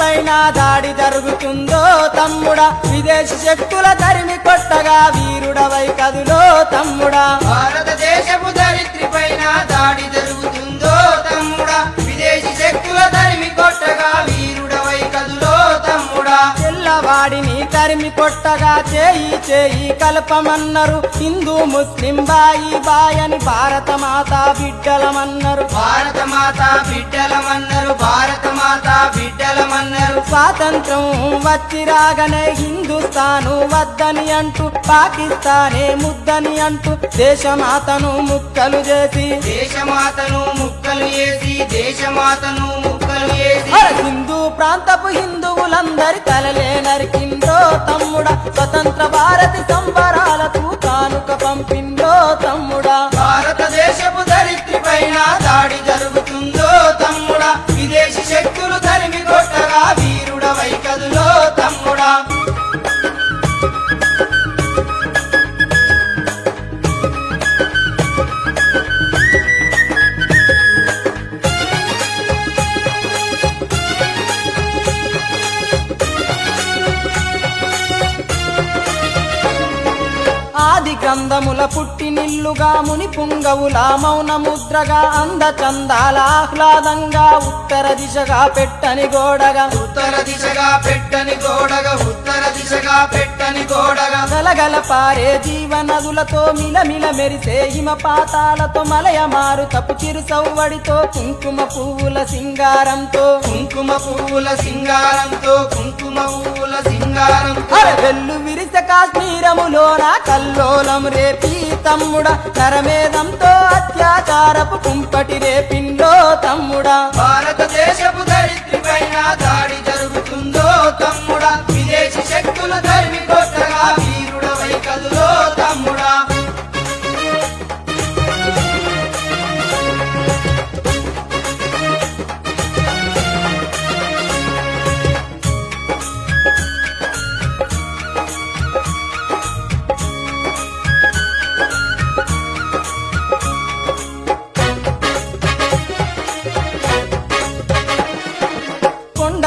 పైన దాడి జరుగుతుందో తమ్ముడా? విదేశీ శక్తుల తరిమి కొట్టగా వీరుడవై కదులో తమ్ముడా? భారతదేశపు ధరిత్రి పైన దాడి జరుగుతుందో తమ్ముడా? విదేశీ శక్తుల తరిమి కొట్టగా వీరుడవై కదులో తమ్ముడా? తెల్లవాడిని తరిమి కొట్టగా చేయి చేయి కలపమన్నారు. హిందూ ముస్లిం బాయి బాయని భారత మాత బిడ్డలమన్నారు. భారత మాత బిడ్డలమన్నారు. భారత మాత బిడ్డలమన్నారు స్వాతంత్రం వచ్చి రాగానే హిందుస్థాను వద్దని అంటూ పాకిస్తానే ముద్దని అంటూ దేశమాతను ముక్కలు చేసి. దేశమాతను ముక్కలు వేసి దేశమాతను ముక్కలు అర హిందూ ప్రాంతపు హిందువులందరి తలలే నరికిందో తమ్ముడా. స్వతంత్ర భారతి సంబరాలకు కానుక పంపిందో తమ్ముడా. భారతదేశపు కందముల పుట్టినిల్లుగా ముని పుంగవులా మౌన ముద్రగా అంద చందాల ఆహ్లాదంగా ఉత్తర దిశగా పెట్టని గోడగా ఉత్తర దిశగా పెట్టని గోడగా గలగల పారే జీవనదులతో మిలమిల మెరిసే హిమపాతాలతో మలయ మారు తపు చిరు సవ్వడితో కుంకుమ పువ్వుల సింగారంతో. కుంకుమ పువ్వుల సింగారంతో కుంకుమ పువ్వుల సింగారంతో. అర వెల్లు విరిస కాశ్మీరములోన కల్లోలం రేపి తమ్ముడా నరమేదంతో అత్యాచారపు కుంపటి రేపిందో తమ్ముడా. భారతదేశపు ధరిత్రి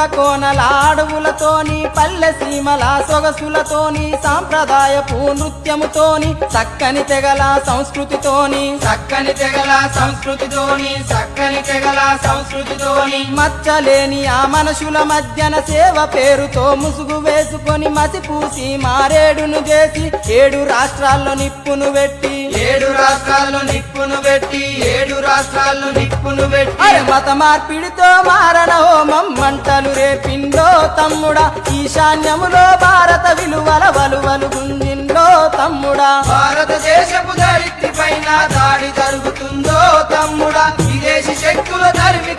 కోనల అడవులతోని పల్లె సీమల సొగసులతోని సాంప్రదాయపు నృత్యముతోని చక్కని తెగల సంస్కృతితోని చక్కని తెగల సంస్కృతితోని చక్కని తెగల సంస్కృతితోని. మచ్చలేని ఆ మనుషుల మధ్యన సేవ పేరుతో ముసుగు వేసుకొని మసిపూసి మారేడును చేసి ఏడు రాష్ట్రాల్లో నిప్పును పెట్టి ఏడు రాష్ట్రాల్లో నిప్పును పెట్టి ఏడు రాష్ట్రాల్లో నిప్పును పెట్టి. మత మార్పిడితో మారణ హోమం మంటలు రేపిండో తమ్ముడా ఈశాన్యములో భారత విలువల వలువలు గుంజిండో తమ్ముడా. భారతదేశపు ధరిత్రి పైన దాడి జరుగుతుందో తమ్ముడా విదేశీ శక్తుల తరిమి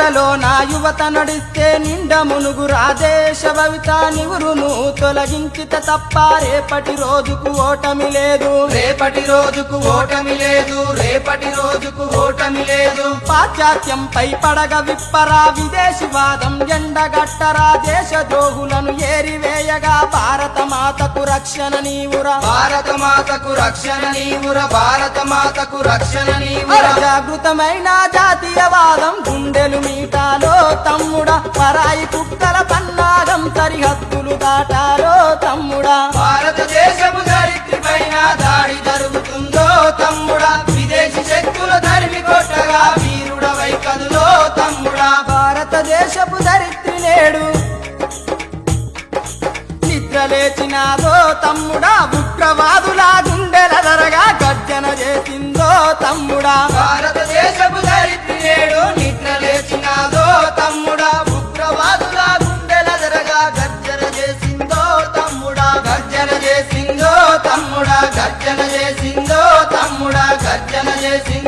నిద్దురలో నా యువత నడిస్తే నిండ మునుగు రాదేశ భవిత నివురును తొలగించిత తప్ప రేపటి రోజుకు ఓటమి లేదు. రేపటి రోజుకు ఓటమి లేదు. రేపటి రోజుకు ఓటమి లేదు. పాశ్చాత్యంపై పడగ విప్పరా. విదేశీవాదం ఎండగట్టరా. దేశ ద్రోహులను ఏరివేయగా. భారత మాతకు రక్షణ నీవురా. భారత మాతకు రక్షణ నీవుర. భారత మాతకు రక్షణ నీవుర. జాగృతమైన జాతీయవాదం గుండెలు మీటాలో తమ్ముడా పరాయి కుక్కల పన్నాగం సరిహద్దులు దాటాలో తమ్ముడా. భారతదేశపు ధరిత్రి పైన దాడి జరుగుతుందో తమ్ముడా విదేశీ శక్తుల తరిమి కొట్టగా వీరుడవై కదులో తమ్ముడా. భారతదేశపు ధరిత్రి నేడు నిద్ర లేచినాదో తమ్ముడా సజ్జన చేసి